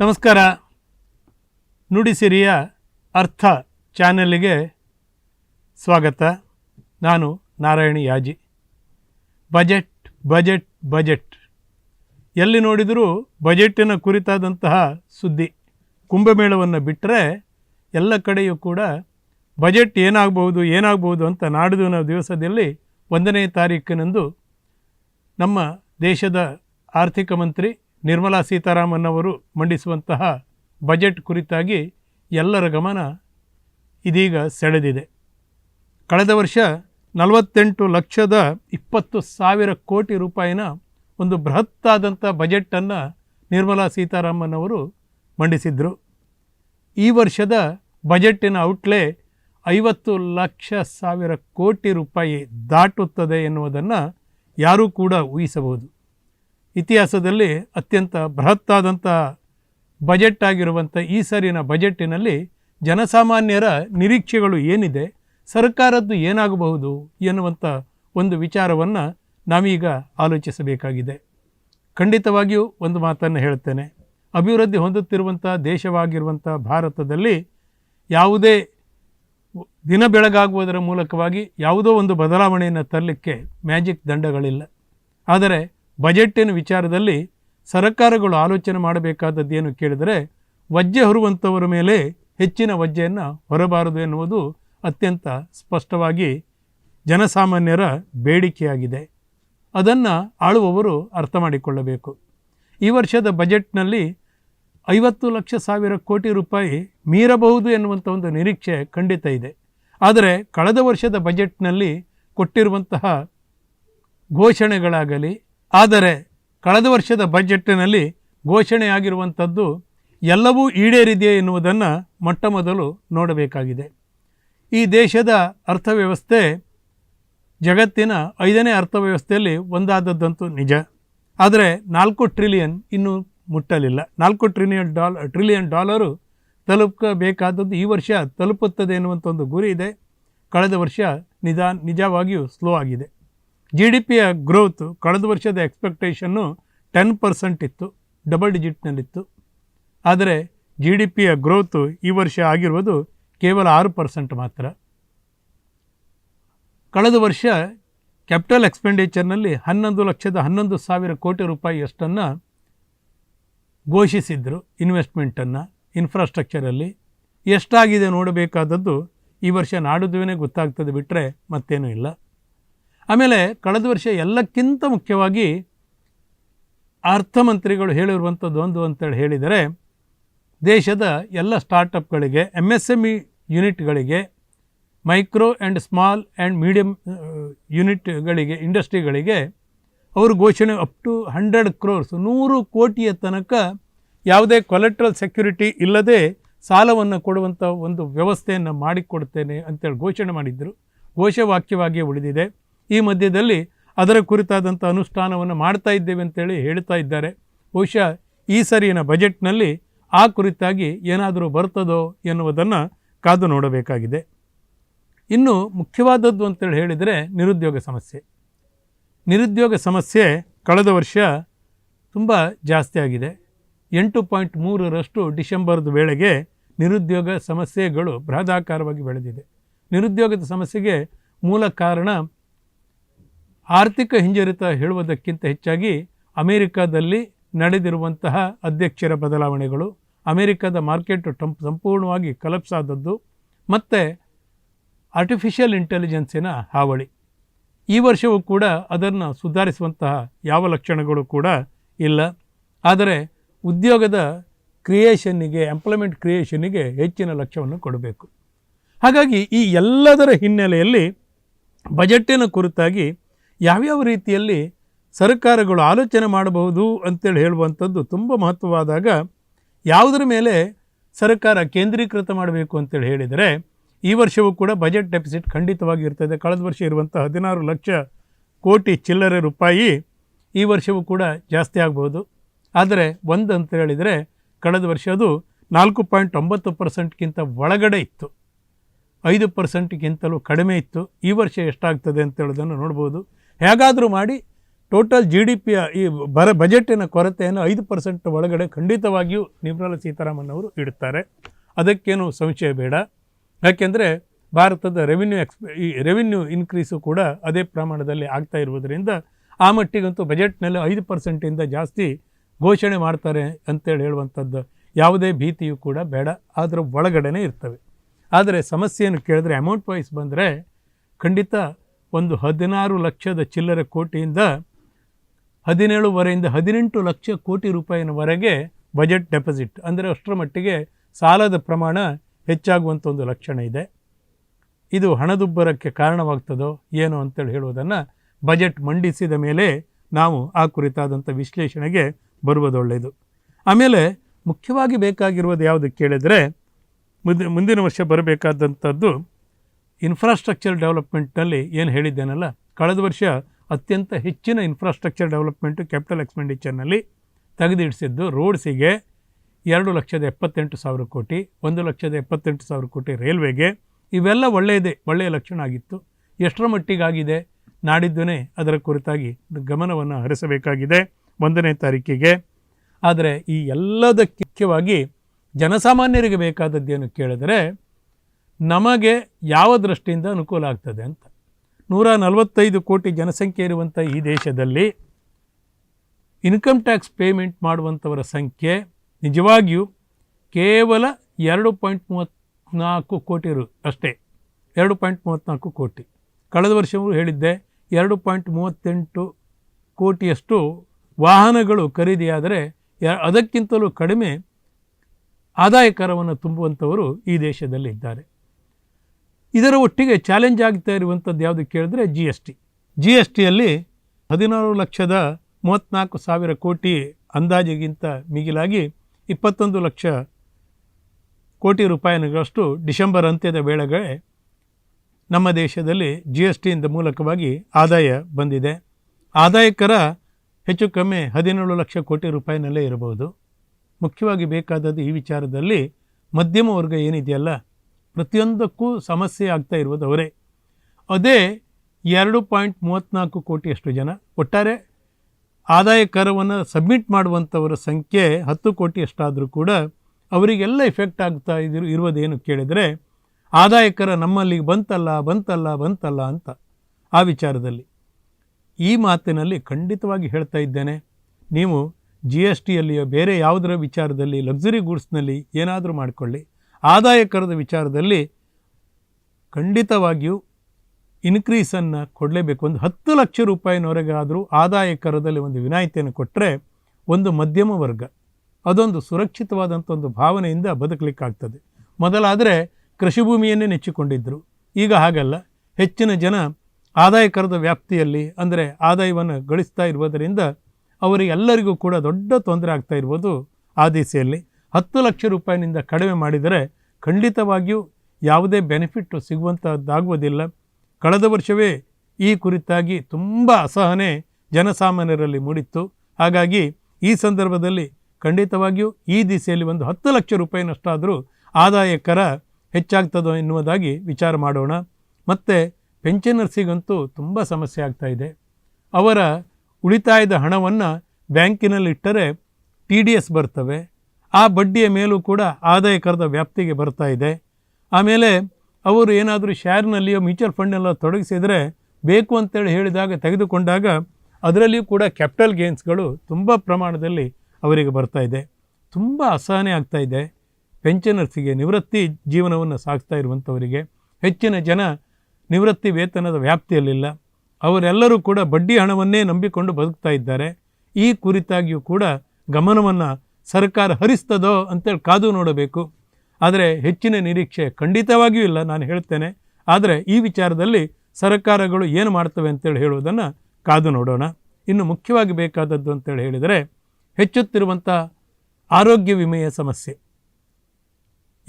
ನಮಸ್ಕಾರ. ನುಡಿಸಿರಿಯ ಅರ್ಥ ಚಾನೆಲ್ಗೆ ಸ್ವಾಗತ. ನಾನು Narayani Yaji. Budget budget budget. ಎಲ್ಲಿ ನೋಡಿದರೂ ಬಜೆಟ್ಟಿನ ಕುರಿತಾದಂತಹ ಸುದ್ದಿ. ಕುಂಭಮೇಳವನ್ನು ಬಿಟ್ಟರೆ ಎಲ್ಲ ಕಡೆಯೂ ಕೂಡ ಬಜೆಟ್ ಏನಾಗಬಹುದು ಏನಾಗಬಹುದು ಅಂತ ನಾಡಿನ ದಿವಸದಲ್ಲಿ ಒಂದನೇ ತಾರೀಕಿನಂದು ನಮ್ಮ ದೇಶದ ಆರ್ಥಿಕ ಮಂತ್ರಿ ನಿರ್ಮಲಾ ಸೀತಾರಾಮನ್ ಅವರು ಮಂಡಿಸುವಂತಹ ಬಜೆಟ್ ಕುರಿತಾಗಿ ಎಲ್ಲರ ಗಮನ ಇದೀಗ ಸೆಳೆದಿದೆ. ಕಳೆದ ವರ್ಷ ನಲವತ್ತೆಂಟು ಲಕ್ಷದ ಇಪ್ಪತ್ತು ಸಾವಿರ ಕೋಟಿ ರೂಪಾಯಿನ ಒಂದು ಬೃಹತ್ತಾದಂಥ ಬಜೆಟನ್ನು ನಿರ್ಮಲಾ ಸೀತಾರಾಮನ್ ಅವರು ಮಂಡಿಸಿದರು. ಈ ವರ್ಷದ ಬಜೆಟ್ಟಿನ ಔಟ್ಲೇ ಐವತ್ತು ಲಕ್ಷ ಸಾವಿರ ಕೋಟಿ ರೂಪಾಯಿ ದಾಟುತ್ತದೆ ಎನ್ನುವುದನ್ನು ಯಾರೂ ಕೂಡ ಊಹಿಸಬಹುದು. ಇತಿಹಾಸದಲ್ಲಿ ಅತ್ಯಂತ ಬೃಹತ್ತಾದಂಥ ಬಜೆಟ್ ಆಗಿರುವಂಥ ಈ ಸರಿನ ಬಜೆಟ್ಟಿನಲ್ಲಿ ಜನಸಾಮಾನ್ಯರ ನಿರೀಕ್ಷೆಗಳು ಏನಿದೆ, ಸರ್ಕಾರದ್ದು ಏನಾಗಬಹುದು ಎನ್ನುವಂಥ ಒಂದು ವಿಚಾರವನ್ನು ನಾವೀಗ ಆಲೋಚಿಸಬೇಕಾಗಿದೆ. ಖಂಡಿತವಾಗಿಯೂ ಒಂದು ಮಾತನ್ನು ಹೇಳ್ತೇನೆ ಅಭಿವೃದ್ಧಿ ಹೊಂದುತ್ತಿರುವಂಥ ದೇಶವಾಗಿರುವಂಥ ಭಾರತದಲ್ಲಿ ಯಾವುದೇ ದಿನ ಬೆಳಗಾಗುವುದರ ಮೂಲಕವಾಗಿ ಯಾವುದೋ ಒಂದು ಬದಲಾವಣೆಯನ್ನು ತರಲಿಕ್ಕೆ ಮ್ಯಾಜಿಕ್ ದಂಡಗಳಿಲ್ಲ. ಆದರೆ ಬಜೆಟ್ಟಿನ ವಿಚಾರದಲ್ಲಿ ಸರ್ಕಾರಗಳು ಆಲೋಚನೆ ಮಾಡಬೇಕಾದದ್ದು ಏನು ಕೇಳಿದರೆ, ವಜ್ಜೆ ಹೊರುವಂಥವರ ಮೇಲೆ ಹೆಚ್ಚಿನ ವಜ್ಜೆಯನ್ನು ಹೊರಬಾರದು ಎನ್ನುವುದು ಅತ್ಯಂತ ಸ್ಪಷ್ಟವಾಗಿ ಜನಸಾಮಾನ್ಯರ ಬೇಡಿಕೆಯಾಗಿದೆ. ಅದನ್ನು ಆಳುವವರು ಅರ್ಥ ಮಾಡಿಕೊಳ್ಳಬೇಕು. ಈ ವರ್ಷದ ಬಜೆಟ್ನಲ್ಲಿ ಐವತ್ತು ಲಕ್ಷ ಸಾವಿರ ಕೋಟಿ ರೂಪಾಯಿ ಮೀರಬಹುದು ಎನ್ನುವಂಥ ಒಂದು ನಿರೀಕ್ಷೆ ಖಂಡಿತ ಇದೆ. ಆದರೆ ಕಳೆದ ವರ್ಷದ ಬಜೆಟ್ನಲ್ಲಿ ಕೊಟ್ಟಿರುವಂತಹ ಘೋಷಣೆಗಳಾಗಲಿ ಆದರೆ ಕಳೆದ ವರ್ಷದ ಬಜೆಟ್ನಲ್ಲಿ ಘೋಷಣೆಯಾಗಿರುವಂಥದ್ದು ಎಲ್ಲವೂ ಈಡೇರಿದೆಯೇ ಎನ್ನುವುದನ್ನು ಮೊಟ್ಟ ಮೊದಲು ನೋಡಬೇಕಾಗಿದೆ. ಈ ದೇಶದ ಅರ್ಥವ್ಯವಸ್ಥೆ ಜಗತ್ತಿನ ಐದನೇ ಅರ್ಥವ್ಯವಸ್ಥೆಯಲ್ಲಿ ಒಂದಾದದ್ದಂತೂ ನಿಜ. ಆದರೆ ನಾಲ್ಕು ಟ್ರಿಲಿಯನ್ ಇನ್ನೂ ಮುಟ್ಟಲಿಲ್ಲ. ನಾಲ್ಕು ಟ್ರಿಲಿಯನ್ ಡಾಲ್, ಟ್ರಿಲಿಯನ್ ಡಾಲರು ತಲುಪಬೇಕಾದದ್ದು ಈ ವರ್ಷ ತಲುಪುತ್ತದೆ ಎನ್ನುವಂಥ ಒಂದು ಗುರಿ ಇದೆ. ಕಳೆದ ವರ್ಷ ನಿಧಾನ ನಿಜವಾಗಿಯೂ ಸ್ಲೋ ಆಗಿದೆ. ಜಿ ಡಿ ಪಿಯ ಗ್ರೋತ್ ಕಳೆದ ವರ್ಷದ ಎಕ್ಸ್ಪೆಕ್ಟೇಷನ್ನು ಟೆನ್ ಪರ್ಸೆಂಟ್ ಇತ್ತು ಡಬಲ್ ಡಿಜಿಟ್ನಲ್ಲಿತ್ತು ಆದರೆ ಜಿ ಡಿ ಪಿಯ ಗ್ರೋತ್ ಈ ವರ್ಷ ಆಗಿರುವುದು ಕೇವಲ ಆರು ಪರ್ಸೆಂಟ್ ಮಾತ್ರ. ಕಳೆದ ವರ್ಷ ಕ್ಯಾಪಿಟಲ್ ಎಕ್ಸ್ಪೆಂಡಿಚರ್ನಲ್ಲಿ ಹನ್ನೊಂದು ಲಕ್ಷದ ಹನ್ನೊಂದು ಸಾವಿರ ಕೋಟಿ ರೂಪಾಯಿಯಷ್ಟನ್ನು ಘೋಷಿಸಿದ್ದರು ಇನ್ವೆಸ್ಟ್ಮೆಂಟನ್ನು ಇನ್ಫ್ರಾಸ್ಟ್ರಕ್ಚರಲ್ಲಿ ಎಷ್ಟಾಗಿದೆ ನೋಡಬೇಕಾದದ್ದು ಈ ವರ್ಷ ನಾಡಿದ್ವೇ ಗೊತ್ತಾಗ್ತದೆ ಬಿಟ್ಟರೆ ಮತ್ತೇನೂ ಇಲ್ಲ. ಆಮೇಲೆ ಕಳೆದ ವರ್ಷ ಎಲ್ಲಕ್ಕಿಂತ ಮುಖ್ಯವಾಗಿ ಅರ್ಥಮಂತ್ರಿಗಳು ಹೇಳಿರುವಂಥದ್ದು ಒಂದು ಅಂತೇಳಿ ಹೇಳಿದರೆ, ದೇಶದ ಎಲ್ಲ ಸ್ಟಾರ್ಟಪ್ಗಳಿಗೆ M S M E ಯೂನಿಟ್ಗಳಿಗೆ, micro and small and medium ಯೂನಿಟ್ಗಳಿಗೆ, ಇಂಡಸ್ಟ್ರಿಗಳಿಗೆ ಅವರು ಘೋಷಣೆ ಅಪ್ ಟು ಹಂಡ್ರೆಡ್ ಕ್ರೋರ್ಸ್, ನೂರು ಕೋಟಿಯ ತನಕ ಯಾವುದೇ ಕೊಲೆಟ್ರಲ್ ಸೆಕ್ಯುರಿಟಿ ಇಲ್ಲದೆ ಸಾಲವನ್ನು ಕೊಡುವಂಥ ಒಂದು ವ್ಯವಸ್ಥೆಯನ್ನು ಮಾಡಿಕೊಡ್ತೇನೆ ಅಂತೇಳಿ ಘೋಷಣೆ ಮಾಡಿದ್ದರು. ಘೋಷವಾಕ್ಯವಾಗಿಯೇ ಉಳಿದಿದೆ. ಈ ಮಧ್ಯದಲ್ಲಿ ಅದರ ಕುರಿತಾದಂಥ ಅನುಷ್ಠಾನವನ್ನು ಮಾಡ್ತಾ ಇದ್ದೇವೆ ಅಂತೇಳಿ ಹೇಳ್ತಾ ಇದ್ದಾರೆ. ಬಹುಶಃ ಈ ಸರಿಯಿನ ಬಜೆಟ್ನಲ್ಲಿ ಆ ಕುರಿತಾಗಿ ಏನಾದರೂ ಬರ್ತದೋ ಎನ್ನುವುದನ್ನು ಕಾದು ನೋಡಬೇಕಾಗಿದೆ. ಇನ್ನು ಮುಖ್ಯವಾದದ್ದು ಅಂತೇಳಿ ಹೇಳಿದರೆ ನಿರುದ್ಯೋಗ ಸಮಸ್ಯೆ. ನಿರುದ್ಯೋಗ ಸಮಸ್ಯೆ ಕಳೆದ ವರ್ಷ ತುಂಬ ಜಾಸ್ತಿ ಆಗಿದೆ. ಎಂಟು ಪಾಯಿಂಟ್ ಮೂರರಷ್ಟು ಡಿಸೆಂಬರ್ದ ವೇಳೆಗೆ ನಿರುದ್ಯೋಗ ಸಮಸ್ಯೆಗಳು ಬೃಹದಾಕಾರವಾಗಿ ಬೆಳೆದಿದೆ. ನಿರುದ್ಯೋಗದ ಸಮಸ್ಯೆಗೆ ಮೂಲ ಕಾರಣ ಆರ್ಥಿಕ ಹಿಂಜರಿತ ಹೇಳುವುದಕ್ಕಿಂತ ಹೆಚ್ಚಾಗಿ ಅಮೇರಿಕಾದಲ್ಲಿ ನಡೆದಿರುವಂತಹ ಅಧ್ಯಕ್ಷರ ಬದಲಾವಣೆಗಳು, ಅಮೇರಿಕಾದ ಮಾರ್ಕೆಟ್ ಟಂ, ಸಂಪೂರ್ಣವಾಗಿ ಕಲಪ್ಸ್ ಆದದ್ದು, ಮತ್ತು ಆರ್ಟಿಫಿಷಿಯಲ್ ಇಂಟೆಲಿಜೆನ್ಸಿನ ಹಾವಳಿ. ಈ ವರ್ಷವೂ ಕೂಡ ಅದನ್ನು ಸುಧಾರಿಸುವಂತಹ ಯಾವ ಲಕ್ಷಣಗಳು ಕೂಡ ಇಲ್ಲ. ಆದರೆ ಉದ್ಯೋಗದ ಕ್ರಿಯೇಷನ್ನಿಗೆ ಎಂಪ್ಲಾಯ್ಮೆಂಟ್ ಕ್ರಿಯೇಷನ್ನಿಗೆ ಹೆಚ್ಚಿನ ಲಕ್ಷ್ಯವನ್ನು ಕೊಡಬೇಕು. ಹಾಗಾಗಿ ಈ ಎಲ್ಲದರ ಹಿನ್ನೆಲೆಯಲ್ಲಿ ಬಜೆಟ್ಟಿನ ಕುರಿತಾಗಿ ಯಾವ್ಯಾವ ರೀತಿಯಲ್ಲಿ ಸರ್ಕಾರಗಳು ಆಲೋಚನೆ ಮಾಡಬಹುದು ಅಂತೇಳಿ ಹೇಳುವಂಥದ್ದು ತುಂಬ ಮಹತ್ವವಾದಾಗ ಯಾವುದರ ಮೇಲೆ ಸರ್ಕಾರ ಕೇಂದ್ರೀಕೃತ ಮಾಡಬೇಕು ಅಂತೇಳಿ ಹೇಳಿದರೆ ಈ ವರ್ಷವೂ ಕೂಡ ಬಜೆಟ್ ಡೆಪಿಸಿಟ್ ಖಂಡಿತವಾಗಿ ಇರ್ತದೆ. ಕಳೆದ ವರ್ಷ ಇರುವಂಥ ಹದಿನಾರು ಲಕ್ಷ ಕೋಟಿ ಚಿಲ್ಲರೆ ರೂಪಾಯಿ ಈ ವರ್ಷವೂ ಕೂಡ ಜಾಸ್ತಿ ಆಗ್ಬೋದು ಆದರೆ ಒಂದು ಅಂತ ಹೇಳಿದರೆ ಕಳೆದ ವರ್ಷ ಅದು ನಾಲ್ಕು ಪಾಯಿಂಟ್ ಒಂಬತ್ತು ಪರ್ಸೆಂಟ್ಗಿಂತ ಒಳಗಡೆ ಇತ್ತು. ಐದು ಪರ್ಸೆಂಟ್ಗಿಂತಲೂ ಕಡಿಮೆ ಇತ್ತು. ಈ ವರ್ಷ ಎಷ್ಟಾಗ್ತದೆ ಅಂತ ಹೇಳೋದನ್ನು ನೋಡ್ಬೋದು. ಹೇಗಾದರೂ ಮಾಡಿ ಟೋಟಲ್ ಜಿ ಡಿ ಪಿಯ ಈ ಬರ ಬಜೆಟಿನ ಕೊರತೆಯನ್ನು ಐದು ಪರ್ಸೆಂಟ್ ಒಳಗಡೆ ಖಂಡಿತವಾಗಿಯೂ ನಿರ್ಮಲಾ ಸೀತಾರಾಮನ್ ಅವರು ಇಡ್ತಾರೆ ಅದಕ್ಕೇನು ಸಂಶಯ ಬೇಡ. ಯಾಕೆಂದರೆ ಭಾರತದ ರೆವಿನ್ಯೂ ಎಕ್ಸ್ ಈ ರೆವಿನ್ಯೂ ಇನ್ಕ್ರೀಸು ಕೂಡ ಅದೇ ಪ್ರಮಾಣದಲ್ಲಿ ಆಗ್ತಾ ಇರುವುದರಿಂದ ಆ ಮಟ್ಟಿಗಂತೂ ಬಜೆಟ್ನಲ್ಲಿ ಐದು ಪರ್ಸೆಂಟಿಂದ ಜಾಸ್ತಿ ಘೋಷಣೆ ಮಾಡ್ತಾರೆ ಅಂತೇಳಿ ಹೇಳುವಂಥದ್ದು ಯಾವುದೇ ಭೀತಿಯೂ ಕೂಡ ಬೇಡ. ಅದರ ಒಳಗಡೆನೇ ಇರ್ತವೆ. ಆದರೆ ಸಮಸ್ಯೆಯನ್ನು ಕೇಳಿದ್ರೆ ಅಮೌಂಟ್ ವೈಸ್ ಬಂದರೆ ಖಂಡಿತ ಒಂದು ಹದಿನಾರು ಲಕ್ಷದ ಚಿಲ್ಲರೆ ಕೋಟಿಯಿಂದ ಹದಿನೇಳುವರೆಯಿಂದ ಹದಿನೆಂಟು ಲಕ್ಷ ಕೋಟಿ ರೂಪಾಯಿನವರೆಗೆ ಬಜೆಟ್ ಡೆಪಾಸಿಟ್. ಅಂದರೆ ಅಷ್ಟರ ಮಟ್ಟಿಗೆ ಸಾಲದ ಪ್ರಮಾಣ ಹೆಚ್ಚಾಗುವಂಥ ಒಂದು ಲಕ್ಷಣ ಇದೆ. ಇದು ಹಣದುಬ್ಬರಕ್ಕೆ ಕಾರಣವಾಗ್ತದೋ ಏನೋ ಅಂತೇಳಿ ಹೇಳುವುದನ್ನು ಬಜೆಟ್ ಮಂಡಿಸಿದ ಮೇಲೆ ನಾವು ಆ ಕುರಿತಾದಂಥ ವಿಶ್ಲೇಷಣೆಗೆ ಬರುವುದೊಳ್ಳೆಯದು ಆಮೇಲೆ ಮುಖ್ಯವಾಗಿ ಬೇಕಾಗಿರುವುದು ಯಾವುದು ಕೇಳಿದರೆ, ಮುಂದೆ ಮುಂದಿನ ವರ್ಷ ಬರಬೇಕಾದಂಥದ್ದು ಇನ್ಫ್ರಾಸ್ಟ್ರಕ್ಚರ್ ಡೆವಲಪ್ಮೆಂಟ್ನಲ್ಲಿ ಏನು ಹೇಳಿದ್ದೇನಲ್ಲ, ಕಳೆದ ವರ್ಷ ಅತ್ಯಂತ ಹೆಚ್ಚಿನ ಇನ್ಫ್ರಾಸ್ಟ್ರಕ್ಚರ್ ಡೆವಲಪ್ಮೆಂಟು ಕ್ಯಾಪಿಟಲ್ ಎಕ್ಸ್ಪೆಂಡಿಚರ್ನಲ್ಲಿ ತೆಗೆದಿಡಿಸಿದ್ದು ರೋಡ್ಸಿಗೆ ಎರಡು ಲಕ್ಷದ ಎಪ್ಪತ್ತೆಂಟು ಸಾವಿರ ಕೋಟಿ, ಒಂದು ಲಕ್ಷದ ಎಪ್ಪತ್ತೆಂಟು ಸಾವಿರ ಕೋಟಿ ರೈಲ್ವೆಗೆ. ಇವೆಲ್ಲ ಒಳ್ಳೆಯದೇ, ಒಳ್ಳೆಯ ಲಕ್ಷಣ ಆಗಿತ್ತು. ಎಷ್ಟರ ಮಟ್ಟಿಗಾಗಿದೆ? ನಾಡಿದ್ದನೇ ಅದರ ಕುರಿತಾಗಿ ಗಮನವನ್ನು ಹರಿಸಬೇಕಾಗಿದೆ ಒಂದನೇ ತಾರೀಕಿಗೆ. ಆದರೆ ಈ ಎಲ್ಲದಕ್ಕೆ ಮುಖ್ಯವಾಗಿ ಜನಸಾಮಾನ್ಯರಿಗೆ ಬೇಕಾದದ್ದೇನು ಕೇಳಿದರೆ ನಮಗೆ ಯಾವ ದೃಷ್ಟಿಯಿಂದ ಅನುಕೂಲ ಆಗ್ತದೆ ಅಂತ. ನೂರ ನಲವತ್ತೈದು ಕೋಟಿ ಜನಸಂಖ್ಯೆ ಇರುವಂಥ ಈ ದೇಶದಲ್ಲಿ ಇನ್ಕಮ್ ಟ್ಯಾಕ್ಸ್ ಪೇಮೆಂಟ್ ಮಾಡುವಂಥವರ ಸಂಖ್ಯೆ ನಿಜವಾಗಿಯೂ ಕೇವಲ ಎರಡು ಪಾಯಿಂಟ್ ಮೂವತ್ತ್ನಾಲ್ಕು ಕೋಟಿ ರು ಅಷ್ಟೇ. ಎರಡು ಪಾಯಿಂಟ್ ಮೂವತ್ತ್ನಾಲ್ಕು ಕೋಟಿ. ಕಳೆದ ವರ್ಷವೂ ಹೇಳಿದ್ದೆ ಎರಡು ಪಾಯಿಂಟ್ ಮೂವತ್ತೆಂಟು ಕೋಟಿಯಷ್ಟು ವಾಹನಗಳು ಖರೀದಿಯಾದರೆ ಅದಕ್ಕಿಂತಲೂ ಕಡಿಮೆ ಆದಾಯಕರವನ್ನು ತುಂಬುವಂಥವರು ಈ ದೇಶದಲ್ಲಿ ಇದ್ದಾರೆ ಇದರ ಒಟ್ಟಿಗೆ ಚಾಲೆಂಜ್ ಆಗ್ತಾ ಇರುವಂಥದ್ದು ಯಾವುದು ಕೇಳಿದ್ರೆ G S T G S ಟಿಯಲ್ಲಿ ಹದಿನಾರು ಲಕ್ಷದ ಮೂವತ್ತ್ನಾಲ್ಕು ಸಾವಿರ ಕೋಟಿ ಅಂದಾಜಿಗಿಂತ ಮಿಗಿಲಾಗಿ ಇಪ್ಪತ್ತೊಂದು ಲಕ್ಷ ಕೋಟಿ ರೂಪಾಯಿಗಳಷ್ಟು ಡಿಸೆಂಬರ್ ಅಂತ್ಯದ ವೇಳೆಗೆ ನಮ್ಮ ದೇಶದಲ್ಲಿ ಜಿ ಎಸ್ ಟಿಯಿಂದ ಮೂಲಕವಾಗಿ ಆದಾಯ ಬಂದಿದೆ. ಆದಾಯಕರ ಹೆಚ್ಚು ಕಮ್ಮಿ ಹದಿನೇಳು ಲಕ್ಷ ಕೋಟಿ ರೂಪಾಯಿನಲ್ಲೇ ಇರಬಹುದು. ಮುಖ್ಯವಾಗಿ ಬೇಕಾದದ್ದು ಈ ವಿಚಾರದಲ್ಲಿ ಮಧ್ಯಮ ವರ್ಗ ಏನಿದೆಯಲ್ಲ ಪ್ರತಿಯೊಂದಕ್ಕೂ ಸಮಸ್ಯೆ ಆಗ್ತಾ ಇರುವುದು ಅವರೇ. ಅದೇ ಎರಡು ಪಾಯಿಂಟ್ ಮೂವತ್ತ್ನಾಲ್ಕು ಕೋಟಿಯಷ್ಟು ಜನ ಒಟ್ಟಾರೆ ಆದಾಯ ಕರವನ್ನು ಸಬ್ಮಿಟ್ ಮಾಡುವಂಥವರ ಸಂಖ್ಯೆ ಹತ್ತು ಕೋಟಿಯಷ್ಟಾದರೂ ಕೂಡ ಅವರಿಗೆಲ್ಲ ಎಫೆಕ್ಟ್ ಆಗ್ತಾ ಇದ್ರು, ಇರುವುದೇನು ಕೇಳಿದರೆ ಆದಾಯ ಕರ ನಮ್ಮಲ್ಲಿ ಬಂತಲ್ಲ ಬಂತಲ್ಲ ಬಂತಲ್ಲ ಅಂತ ಆ ವಿಚಾರದಲ್ಲಿ. ಈ ಮಾತಿನಲ್ಲಿ ಖಂಡಿತವಾಗಿ ಹೇಳ್ತಾ ಇದ್ದೇನೆ. ನೀವು ಜಿ ಎಸ್ ಟಿಯಲ್ಲಿಯೋ ಬೇರೆ ಯಾವುದರ ವಿಚಾರದಲ್ಲಿ ಲಕ್ಸುರಿ ಗೂಡ್ಸ್ನಲ್ಲಿ ಏನಾದರೂ ಮಾಡಿಕೊಳ್ಳಿ. ಆದಾಯ ಕರದ ವಿಚಾರದಲ್ಲಿ ಖಂಡಿತವಾಗಿಯೂ ಇನ್ಕ್ರೀಸನ್ನು ಕೊಡಲೇಬೇಕು. ಒಂದು ಹತ್ತು ಲಕ್ಷ ರೂಪಾಯಿನವರೆಗಾದರೂ ಆದಾಯ ಕರದಲ್ಲಿ ಒಂದು ವಿನಾಯಿತಿಯನ್ನು ಕೊಟ್ಟರೆ ಒಂದು ಮಧ್ಯಮ ವರ್ಗ, ಅದೊಂದು ಸುರಕ್ಷಿತವಾದಂಥ ಒಂದು ಭಾವನೆಯಿಂದ ಬದುಕಲಿಕ್ಕಾಗ್ತದೆ. ಮೊದಲಾದರೆ ಕೃಷಿ ಭೂಮಿಯನ್ನೇ ನೆಚ್ಚಿಕೊಂಡಿದ್ದರು ಈಗ ಹಾಗಲ್ಲ. ಹೆಚ್ಚಿನ ಜನ ಆದಾಯ ಕರದ ವ್ಯಾಪ್ತಿಯಲ್ಲಿ, ಅಂದರೆ ಆದಾಯವನ್ನು ಗಳಿಸ್ತಾ ಇರುವುದರಿಂದ ಅವರಿಗೆಲ್ಲರಿಗೂ ಕೂಡ ದೊಡ್ಡ ತೊಂದರೆ ಆಗ್ತಾ ಇರ್ಬೋದು ಆ ದಿಸೆಯಲ್ಲಿ. ಹತ್ತು ಲಕ್ಷ ರೂಪಾಯಿನಿಂದ ಕಡಿಮೆ ಮಾಡಿದರೆ ಖಂಡಿತವಾಗಿಯೂ ಯಾವುದೇ ಬೆನಿಫಿಟ್ ಸಿಗುವಂಥದ್ದಾಗುವುದಿಲ್ಲ ಕಳೆದ ವರ್ಷವೇ ಈ ಕುರಿತಾಗಿ ತುಂಬ ಅಸಹನೆ ಜನಸಾಮಾನ್ಯರಲ್ಲಿ ಮೂಡಿತ್ತು. ಹಾಗಾಗಿ ಈ ಸಂದರ್ಭದಲ್ಲಿ ಖಂಡಿತವಾಗಿಯೂ ಈ ದಿಸೆಯಲ್ಲಿ ಒಂದು ಹತ್ತು ಲಕ್ಷ ರೂಪಾಯಿನಷ್ಟಾದರೂ ಆದಾಯ ಕರ ಹೆಚ್ಚಾಗ್ತದೋ ಎನ್ನುವುದಾಗಿ ವಿಚಾರ ಮಾಡೋಣ. ಮತ್ತು ಪೆನ್ಷನರ್ಸಿಗಂತೂ ತುಂಬ ಸಮಸ್ಯೆ ಆಗ್ತಾ ಇದೆ. ಅವರ ಉಳಿತಾಯದ ಹಣವನ್ನು ಬ್ಯಾಂಕಿನಲ್ಲಿಟ್ಟರೆ ಟಿ ಡಿ ಎಸ್ ಬರ್ತವೆ. ಆ ಬಡ್ಡಿಯ ಮೇಲೂ ಕೂಡ ಆದಾಯ ಕರದ ವ್ಯಾಪ್ತಿಗೆ ಬರ್ತಾ ಇದೆ. ಆಮೇಲೆ ಅವರು ಏನಾದರೂ ಶೇರ್ನಲ್ಲಿಯೋ ಮ್ಯೂಚುವಲ್ ಫಂಡ್ನೆಲ್ಲ ತೊಡಗಿಸಿದರೆ ಬೇಕು ಅಂತೇಳಿ ಹೇಳಿದಾಗ ತೆಗೆದುಕೊಂಡಾಗ ಅದರಲ್ಲಿಯೂ ಕೂಡ ಕ್ಯಾಪಿಟಲ್ ಗೇನ್ಸ್ಗಳು ತುಂಬ ಪ್ರಮಾಣದಲ್ಲಿ ಅವರಿಗೆ ಬರ್ತಾ ಇದೆ. ತುಂಬ ಅಸಹನೆ ಆಗ್ತಾ ಇದೆ. ಪೆನ್ಷನರ್ಸಿಗೆ ನಿವೃತ್ತಿ ಜೀವನವನ್ನು ಸಾಗಿಸ್ತಾ ಇರುವಂಥವರಿಗೆ ಹೆಚ್ಚಿನ ಜನ ನಿವೃತ್ತಿ ವೇತನದ ವ್ಯಾಪ್ತಿಯಲ್ಲಿಲ್ಲ. ಅವರೆಲ್ಲರೂ ಕೂಡ ಬಡ್ಡಿ ಹಣವನ್ನೇ ನಂಬಿಕೊಂಡು ಬದುಕ್ತಾ ಇದ್ದಾರೆ. ಈ ಕುರಿತಾಗಿಯೂ ಕೂಡ ಗಮನವನ್ನು ಸರ್ಕಾರ ಹರಿಸ್ತದೋ ಅಂತೇಳಿ ಕಾದು ನೋಡಬೇಕು. ಆದರೆ ಹೆಚ್ಚಿನ ನಿರೀಕ್ಷೆ ಖಂಡಿತವಾಗಿಯೂ ಇಲ್ಲ, ನಾನು ಹೇಳ್ತೇನೆ. ಆದರೆ ಈ ವಿಚಾರದಲ್ಲಿ ಸರ್ಕಾರಗಳು ಏನು ಮಾಡ್ತವೆ ಅಂತೇಳಿ ಹೇಳುವುದನ್ನು ಕಾದು ನೋಡೋಣ. ಇನ್ನು ಮುಖ್ಯವಾಗಿ ಬೇಕಾದದ್ದು ಅಂತೇಳಿ ಹೇಳಿದರೆ ಹೆಚ್ಚುತ್ತಿರುವಂಥ ಆರೋಗ್ಯ ವಿಮೆಯ ಸಮಸ್ಯೆ.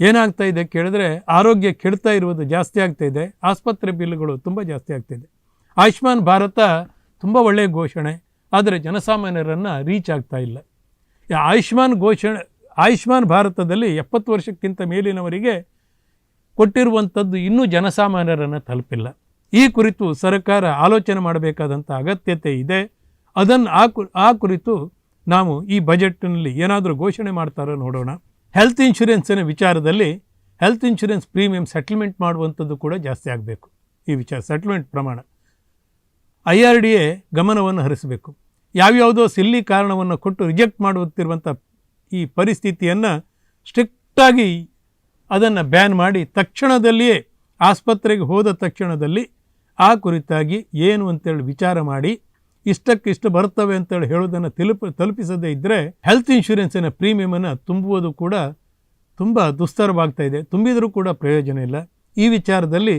ಏನಾಗ್ತಾ ಇದೆ ಕೇಳಿದ್ರೆ ಆರೋಗ್ಯ ಕೆಡ್ತಾ ಇರುವುದು ಜಾಸ್ತಿ ಆಗ್ತಾ ಇದೆ. ಆಸ್ಪತ್ರೆ ಬಿಲ್ಗಳು ತುಂಬ ಜಾಸ್ತಿ ಆಗ್ತಿದೆ ಆಯುಷ್ಮಾನ್ ಭಾರತ ತುಂಬ ಒಳ್ಳೆಯ ಘೋಷಣೆ. ಆದರೆ ಜನಸಾಮಾನ್ಯರನ್ನು ರೀಚ್ ಆಗ್ತಾ ಇಲ್ಲ. ಆಯುಷ್ಮಾನ್ ಘೋಷಣೆ, ಆಯುಷ್ಮಾನ್ ಭಾರತದಲ್ಲಿ ಎಪ್ಪತ್ತು ವರ್ಷಕ್ಕಿಂತ ಮೇಲಿನವರಿಗೆ ಕೊಟ್ಟಿರುವಂಥದ್ದು ಇನ್ನೂ ಜನಸಾಮಾನ್ಯರನ್ನು ತಲುಪಿಲ್ಲ. ಈ ಕುರಿತು ಸರ್ಕಾರ ಆಲೋಚನೆ ಮಾಡಬೇಕಾದಂಥ ಅಗತ್ಯತೆ ಇದೆ. ಅದನ್ನು ಆ ಕು, ಆ ಕುರಿತು ನಾವು ಈ ಬಜೆಟ್ನಲ್ಲಿ ಏನಾದರೂ ಘೋಷಣೆ ಮಾಡ್ತಾರೋ ನೋಡೋಣ. ಹೆಲ್ತ್ ಇನ್ಶೂರೆನ್ಸಿನ ವಿಚಾರದಲ್ಲಿ ಹೆಲ್ತ್ ಇನ್ಶೂರೆನ್ಸ್ ಪ್ರೀಮಿಯಂ ಸೆಟಲ್ಮೆಂಟ್ ಮಾಡುವಂಥದ್ದು ಕೂಡ ಜಾಸ್ತಿ ಆಗಬೇಕು. ಈ ವಿಚಾರ ಸೆಟಲ್ಮೆಂಟ್ ಪ್ರಮಾಣ. ಐ ಆರ್ ಡಿ ಎ ಗಮನವನ್ನು ಹರಿಸಬೇಕು. ಯಾವ್ಯಾವುದೋ ಸಿಲ್ಲಿ ಕಾರಣವನ್ನು ಕೊಟ್ಟು ರಿಜೆಕ್ಟ್ ಮಾಡುತ್ತಿರುವಂಥ ಈ ಪರಿಸ್ಥಿತಿಯನ್ನು ಸ್ಟ್ರಿಕ್ಟಾಗಿ ಅದನ್ನು ಬ್ಯಾನ್ ಮಾಡಿ ತಕ್ಷಣದಲ್ಲಿಯೇ ಆಸ್ಪತ್ರೆಗೆ ಹೋದ ತಕ್ಷಣದಲ್ಲಿ ಆ ಕುರಿತಾಗಿ ಏನು ಅಂತೇಳಿ ವಿಚಾರ ಮಾಡಿ, ಇಷ್ಟಕ್ಕಿಷ್ಟು ಬರ್ತವೆ ಅಂತೇಳಿ ಹೇಳೋದನ್ನು ತಲುಪ, ತಲುಪಿಸದೇ ಇದ್ದರೆ ಹೆಲ್ತ್ ಇನ್ಶೂರೆನ್ಸಿನ ಪ್ರೀಮಿಯಮನ್ನು ತುಂಬುವುದು ಕೂಡ ತುಂಬ ದುಸ್ತರವಾಗ್ತಾ ಇದೆ. ತುಂಬಿದರೂ ಕೂಡ ಪ್ರಯೋಜನ ಇಲ್ಲ. ಈ ವಿಚಾರದಲ್ಲಿ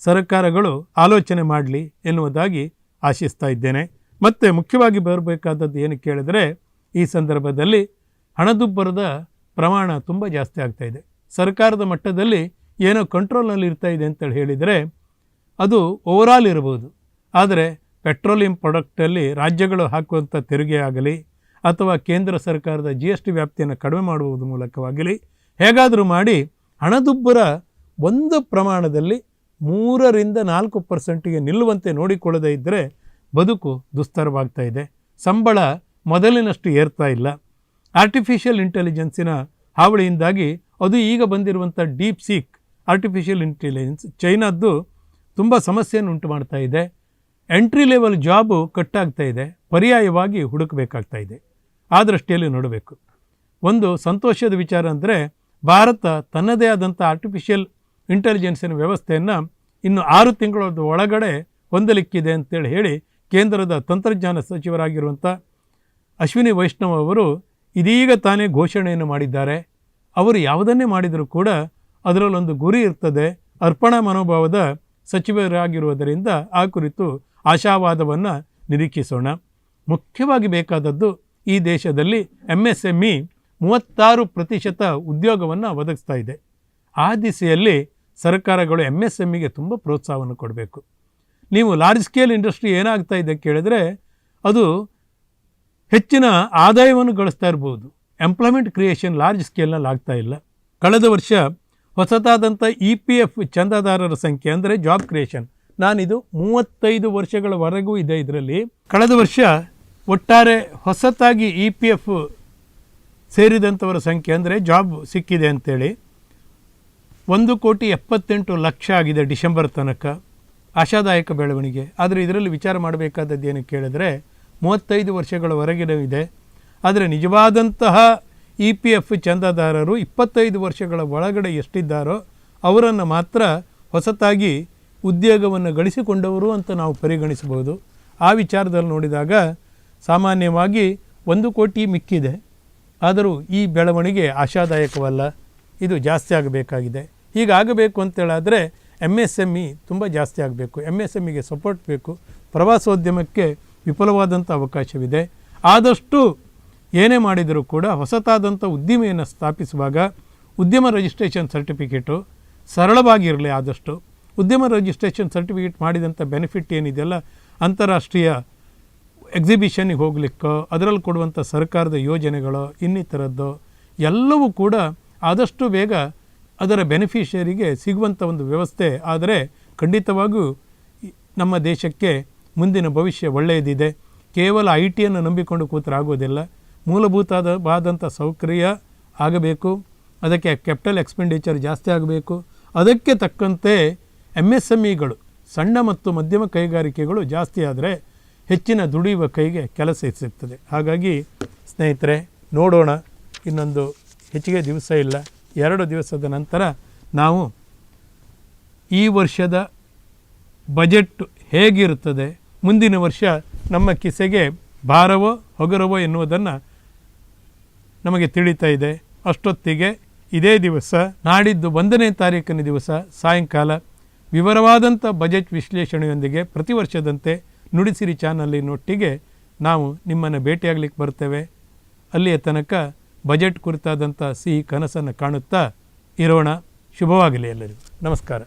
ಸರ್ಕಾರಗಳು ಆಲೋಚನೆ ಮಾಡಲಿ ಎನ್ನುವುದಾಗಿ ಆಶಿಸ್ತಾ ಇದ್ದೇನೆ. ಮತ್ತು ಮುಖ್ಯವಾಗಿ ಬರಬೇಕಾದದ್ದು ಏನು ಕೇಳಿದರೆ ಈ ಸಂದರ್ಭದಲ್ಲಿ ಹಣದುಬ್ಬರದ ಪ್ರಮಾಣ ತುಂಬ ಜಾಸ್ತಿ ಆಗ್ತಾಯಿದೆ ಸರ್ಕಾರದ ಮಟ್ಟದಲ್ಲಿ ಏನೋ ಕಂಟ್ರೋಲ್ನಲ್ಲಿ ಇರ್ತಾ ಇದೆ ಅಂತೇಳಿ ಹೇಳಿದರೆ ಅದು ಓವರಾಲ್ ಇರಬಹುದು ಆದರೆ ಪೆಟ್ರೋಲಿಯಂ ಪ್ರಾಡಕ್ಟಲ್ಲಿ ರಾಜ್ಯಗಳು ಹಾಕುವಂಥ ತೆರಿಗೆ ಆಗಲಿ ಅಥವಾ ಕೇಂದ್ರ ಸರ್ಕಾರದ ಜಿ ಎಸ್ ಟಿ ವ್ಯಾಪ್ತಿಯನ್ನು ಕಡಿಮೆ ಮಾಡುವುದರ ಮೂಲಕವಾಗಲಿ ಹೇಗಾದರೂ ಮಾಡಿ ಹಣದುಬ್ಬರ ಒಂದು ಪ್ರಮಾಣದಲ್ಲಿ ಮೂರರಿಂದ ನಾಲ್ಕು ಪರ್ಸೆಂಟಿಗೆ ನಿಲ್ಲುವಂತೆ ನೋಡಿಕೊಳ್ಳದೇ ಇದ್ದರೆ ಬದುಕು ದುಸ್ತರವಾಗ್ತಾ ಇದೆ. ಸಂಬಳ ಮೊದಲಿನಷ್ಟು ಏರ್ತಾ ಇಲ್ಲ. ಆರ್ಟಿಫಿಷಿಯಲ್ ಇಂಟೆಲಿಜೆನ್ಸಿನ ಹಾವಳಿಯಿಂದಾಗಿ ಅದು ಈಗ ಬಂದಿರುವಂಥ ಡೀಪ್ ಸೀಕ್ ಆರ್ಟಿಫಿಷಿಯಲ್ ಇಂಟೆಲಿಜೆನ್ಸ್ ಚೈನಾದ್ದು ತುಂಬ ಸಮಸ್ಯೆಯನ್ನು ಉಂಟು ಮಾಡ್ತಾ ಇದೆ. ಎಂಟ್ರಿ ಲೆವೆಲ್ ಜಾಬು ಕಟ್ಟಾಗ್ತಾ ಇದೆ. ಪರ್ಯಾಯವಾಗಿ ಹುಡುಕಬೇಕಾಗ್ತಾ ಇದೆ. ಆ ದೃಷ್ಟಿಯಲ್ಲಿ ನೋಡಬೇಕು. ಒಂದು ಸಂತೋಷದ ವಿಚಾರ ಅಂದರೆ ಭಾರತ ತನ್ನದೇ ಆದಂಥ ಆರ್ಟಿಫಿಷಿಯಲ್ ಇಂಟೆಲಿಜೆನ್ಸಿನ ವ್ಯವಸ್ಥೆಯನ್ನು ಇನ್ನು ಆರು ತಿಂಗಳ ಒಳಗಡೆ ಹೊಂದಲಿಕ್ಕಿದೆ ಅಂತೇಳಿ ಹೇಳಿ ಕೇಂದ್ರದ ತಂತ್ರಜ್ಞಾನ ಸಚಿವರಾಗಿರುವಂಥ ಅಶ್ವಿನಿ ವೈಷ್ಣವ್ ಅವರು ಇದೀಗ ತಾನೇ ಘೋಷಣೆಯನ್ನು ಮಾಡಿದ್ದಾರೆ. ಅವರು ಯಾವುದನ್ನೇ ಮಾಡಿದರೂ ಕೂಡ ಅದರಲ್ಲೊಂದು ಗುರಿ ಇರ್ತದೆ. ಅರ್ಪಣಾ ಮನೋಭಾವದ ಸಚಿವರಾಗಿರುವುದರಿಂದ ಆ ಕುರಿತು ಆಶಾವಾದವನ್ನು ನಿರೀಕ್ಷಿಸೋಣ. ಮುಖ್ಯವಾಗಿ ಬೇಕಾದದ್ದು ಈ ದೇಶದಲ್ಲಿ ಎಂ ಎಸ್ ಎಂ ಇ ಮೂವತ್ತಾರು ಪ್ರತಿಶತ ಉದ್ಯೋಗವನ್ನು ಒದಗಿಸ್ತಾ ಇದೆ. ಆ ದಿಸೆಯಲ್ಲಿ ಸರ್ಕಾರಗಳು ಎಂ ಎಸ್ ಎಂ ಇಗೆ ತುಂಬ ಪ್ರೋತ್ಸಾಹವನ್ನು ಕೊಡಬೇಕು. ನೀವು ಲಾರ್ಜ್ ಸ್ಕೇಲ್ ಇಂಡಸ್ಟ್ರಿ ಏನಾಗ್ತಾ ಇದೆ ಕೇಳಿದ್ರೆ ಅದು ಹೆಚ್ಚಿನ ಆದಾಯವನ್ನು ಗಳಿಸ್ತಾ ಇರ್ಬೋದು. ಎಂಪ್ಲಾಯ್ಮೆಂಟ್ ಕ್ರಿಯೇಷನ್ ಲಾರ್ಜ್ ಸ್ಕೇಲ್ನಲ್ಲಿ ಆಗ್ತಾ ಇಲ್ಲ. ಕಳೆದ ವರ್ಷ ಹೊಸತಾದಂಥ ಇ ಪಿ ಎಫ್ ಚಂದಾದಾರರ ಸಂಖ್ಯೆ ಅಂದರೆ ಜಾಬ್ ಕ್ರಿಯೇಷನ್ ನಾನಿದು ಮೂವತ್ತೈದು ವರ್ಷಗಳವರೆಗೂ ಇದೆ ಇದರಲ್ಲಿ. ಕಳೆದ ವರ್ಷ ಒಟ್ಟಾರೆ ಹೊಸತಾಗಿ ಇ ಪಿ ಎಫ್ ಸೇರಿದಂಥವರ ಸಂಖ್ಯೆ ಅಂದರೆ ಜಾಬ್ ಸಿಕ್ಕಿದೆ ಅಂತೇಳಿ. ಒಂದು ಕೋಟಿ ಎಪ್ಪತ್ತೆಂಟು ಲಕ್ಷ ಆಗಿದೆ ಡಿಸೆಂಬರ್ ತನಕ. ಆಶಾದಾಯಕ ಬೆಳವಣಿಗೆ. ಆದರೆ ಇದರಲ್ಲಿ ವಿಚಾರ ಮಾಡಬೇಕಾದದ್ದು ಏನು ಕೇಳಿದರೆ, ಮೂವತ್ತೈದು ವರ್ಷಗಳವರೆಗಿನ ಇದೆ. ಆದರೆ ನಿಜವಾದಂತಹ ಇ ಪಿ ಎಫ್ ಚಂದಾದಾರರು ಇಪ್ಪತ್ತೈದು ವರ್ಷಗಳ ಒಳಗಡೆ ಎಷ್ಟಿದ್ದಾರೋ, ಅವರನ್ನು ಮಾತ್ರ ಹೊಸತಾಗಿ ಉದ್ಯೋಗವನ್ನು ಗಳಿಸಿಕೊಂಡವರು ಅಂತ ನಾವು ಪರಿಗಣಿಸಬಹುದು. ಆ ವಿಚಾರದಲ್ಲಿ ನೋಡಿದಾಗ ಸಾಮಾನ್ಯವಾಗಿ ಒಂದು ಕೋಟಿ ಮಿಕ್ಕಿದೆ. ಆದರೂ ಈ ಬೆಳವಣಿಗೆ ಆಶಾದಾಯಕವಲ್ಲ. ಇದು ಜಾಸ್ತಿ ಆಗಬೇಕಾಗಿದೆ. ಹೀಗಾಗಬೇಕು ಅಂತೇಳಾದರೆ ಎಂ ಎಸ್ ಎಂ ಇ ತುಂಬ ಜಾಸ್ತಿ ಆಗಬೇಕು. ಎಂ ಎಸ್ ಎಂ ಇಗೆ ಸಪೋರ್ಟ್ ಬೇಕು. ಪ್ರವಾಸೋದ್ಯಮಕ್ಕೆ ವಿಪುಲವಾದಂಥ ಅವಕಾಶವಿದೆ. ಆದಷ್ಟು ಏನೇ ಮಾಡಿದರೂ ಕೂಡ ಹೊಸತಾದಂಥ ಉದ್ದಿಮೆಯನ್ನು ಸ್ಥಾಪಿಸುವಾಗ ಉದ್ಯಮ ರಿಜಿಸ್ಟ್ರೇಷನ್ ಸರ್ಟಿಫಿಕೇಟು ಸರಳವಾಗಿರಲಿ ಆದಷ್ಟು. ಉದ್ಯಮ ರಿಜಿಸ್ಟ್ರೇಷನ್ ಸರ್ಟಿಫಿಕೇಟ್ ಮಾಡಿದಂಥ ಬೆನಿಫಿಟ್ ಏನಿದೆಯಲ್ಲ ಅಂತಾರಾಷ್ಟ್ರೀಯ ಎಕ್ಸಿಬಿಷನ್ನಿಗೆ ಹೋಗ್ಲಿಕ್ಕೋ, ಅದರಲ್ಲಿ ಕೊಡುವಂಥ ಸರ್ಕಾರದ ಯೋಜನೆಗಳು, ಇನ್ನಿತರದ್ದು, ಎಲ್ಲವೂ ಕೂಡ ಆದಷ್ಟು ಬೇಗ ಅದರ ಬೆನಿಫಿಷರಿಗೆ ಸಿಗುವಂಥ ಒಂದು ವ್ಯವಸ್ಥೆ ಆದರೆ ಖಂಡಿತವಾಗೂ ನಮ್ಮ ದೇಶಕ್ಕೆ ಮುಂದಿನ ಭವಿಷ್ಯ ಒಳ್ಳೆಯದಿದೆ. ಕೇವಲ ಐ ಟಿಯನ್ನು ನಂಬಿಕೊಂಡು ಕೂತ್ರೆ ಆಗೋದಿಲ್ಲ. ಮೂಲಭೂತವಾದಂಥ ಸೌಕರ್ಯ ಆಗಬೇಕು. ಅದಕ್ಕೆ ಕ್ಯಾಪಿಟಲ್ ಎಕ್ಸ್ಪೆಂಡಿಚರ್ ಜಾಸ್ತಿ ಆಗಬೇಕು. ಅದಕ್ಕೆ ತಕ್ಕಂತೆ ಎಂ ಎಸ್ ಎಂ ಇಗಳು ಸಣ್ಣ ಮತ್ತು ಮಧ್ಯಮ ಕೈಗಾರಿಕೆಗಳು ಜಾಸ್ತಿ ಆದರೆ ಹೆಚ್ಚಿನ ದುಡಿಯುವ ಕೈಗೆ ಕೆಲಸ ಸಿಗ್ತದೆ. ಹಾಗಾಗಿ ಸ್ನೇಹಿತರೆ, ನೋಡೋಣ. ಇನ್ನೊಂದು ಹೆಚ್ಚಿಗೆ ದಿವಸ ಇಲ್ಲ. ಎರಡು ದಿವಸದ ನಂತರ ನಾವು ಈ ವರ್ಷದ ಬಜೆಟ್ ಹೇಗಿರುತ್ತದೆ, ಮುಂದಿನ ವರ್ಷ ನಮ್ಮ ಕಿಸೆಗೆ ಭಾರವೋ ಹಗುರವೋ ಎನ್ನುವುದನ್ನು ನಮಗೆ ತಿಳಿತಾ ಇದೆ. ಅಷ್ಟೊತ್ತಿಗೆ ಇದೇ ದಿವಸ, ನಾಡಿದ್ದು ಒಂದನೇ ತಾರೀಕಿನ ದಿವಸ, ಸಾಯಂಕಾಲ ವಿವರವಾದಂಥ ಬಜೆಟ್ ವಿಶ್ಲೇಷಣೆಯೊಂದಿಗೆ ಪ್ರತಿ ವರ್ಷದಂತೆ ನುಡಿಸಿರಿ ಚಾನಲಿನೊಟ್ಟಿಗೆ ನಾವು ನಿಮ್ಮನ್ನು ಭೇಟಿಯಾಗಲಿಕ್ಕೆ ಬರ್ತೇವೆ. ಅಲ್ಲಿಯ ತನಕ ಬಜೆಟ್ ಕುರಿತಾದಂಥ ಸಿಹಿ ಕನಸನ್ನು ಕಾಣುತ್ತಾ ಇರೋಣ. ಶುಭವಾಗಲಿ ಎಲ್ಲರಿಗೂ. ನಮಸ್ಕಾರ.